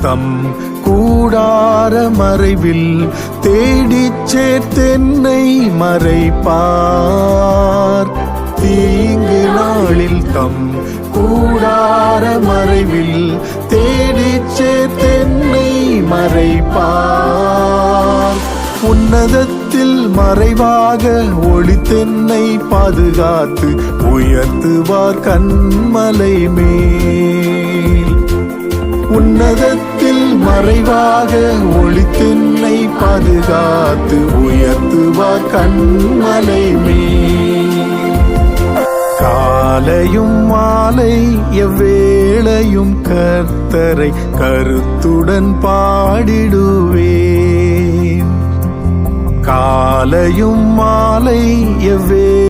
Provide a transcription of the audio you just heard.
தம் கூடார மறைவில் தேடிச் சேர்த்தென்னை மறைப்பார். தீங்கு நாளில் தம் கூடார மறைவில் தேடிச் சேர்த்தென்னை மறைப்பார். உன்னதத்தில் மறைவாக ஒளித்தென்னை பாதுகாத்து உயர்த்துவார் கண்மலை மேல். உன்னதத்தில் மறைவாக ஒளித்தென்னை பாதுகாத்து உயர்த்துவார் கண்மலை மே காலையும் மாலை எவ்வேளையும் கர்த்தரை கருத்துடன் பாடிடுவேன். காலையும் மாலை எவ்வே